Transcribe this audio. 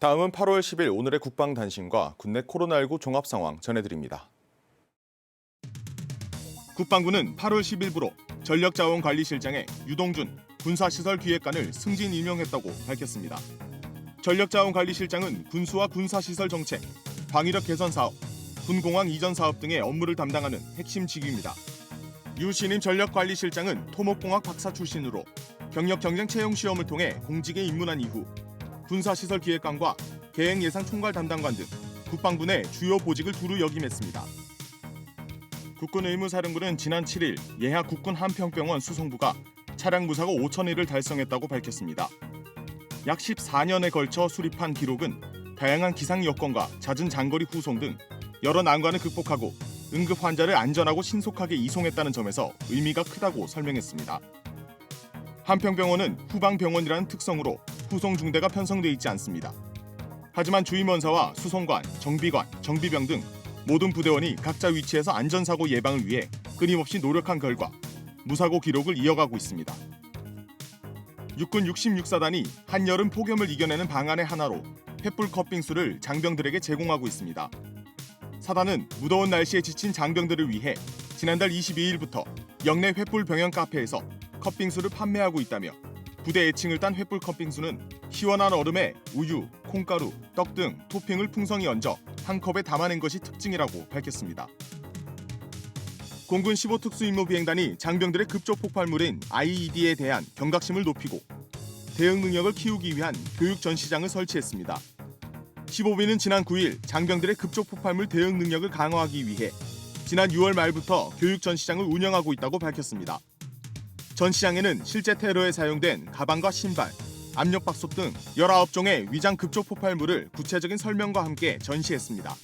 다음은 8월 10일 오늘의 국방 단신과 국내 코로나19 종합 상황 전해드립니다. 국방부는 8월 10일부로 전력자원관리실장에 유동준 군사시설 기획관을 승진 임명했다고 밝혔습니다. 전력자원관리실장은 군수와 군사시설 정책, 방위력 개선 사업, 군공항 이전 사업 등의 업무를 담당하는 핵심 직위입니다. 유 신임 전력관리실장은 토목공학 박사 출신으로 경력 경쟁 채용 시험을 통해 공직에 입문한 이후 군사시설 기획관과 계획예산 총괄 담당관 등 국방부 내 주요 보직을 두루 역임했습니다. 국군 의무사령부는 지난 7일 예하 국군 한평병원 수송부가 차량 무사고 5천회를 달성했다고 밝혔습니다. 약 14년에 걸쳐 수립한 기록은 다양한 기상 여건과 잦은 장거리 후송 등 여러 난관을 극복하고 응급 환자를 안전하고 신속하게 이송했다는 점에서 의미가 크다고 설명했습니다. 한평병원은 후방병원이라는 특성으로 후송 중대가 편성돼 있지 않습니다. 하지만 주임원사와 수송관, 정비관, 정비병 등 모든 부대원이 각자 위치에서 안전사고 예방을 위해 끊임없이 노력한 결과 무사고 기록을 이어가고 있습니다. 육군 66사단이 한여름 폭염을 이겨내는 방안의 하나로 횃불 컵빙수를 장병들에게 제공하고 있습니다. 사단은 무더운 날씨에 지친 장병들을 위해 지난달 22일부터 영내 횃불 병영 카페에서 컵빙수를 판매하고 있다며 부대 애칭을 딴 횃불 컵빙수는 시원한 얼음에 우유, 콩가루, 떡 등 토핑을 풍성히 얹어 한 컵에 담아낸 것이 특징이라고 밝혔습니다. 공군 15특수 임무 비행단이 장병들의 급조 폭발물인 IED에 대한 경각심을 높이고 대응 능력을 키우기 위한 교육 전시장을 설치했습니다. 15비는 지난 9일 장병들의 급조 폭발물 대응 능력을 강화하기 위해 지난 6월 말부터 교육 전시장을 운영하고 있다고 밝혔습니다. 전시장에는 실제 테러에 사용된 가방과 신발, 압력밥솥 등 19종의 위장 급조 폭발물을 구체적인 설명과 함께 전시했습니다.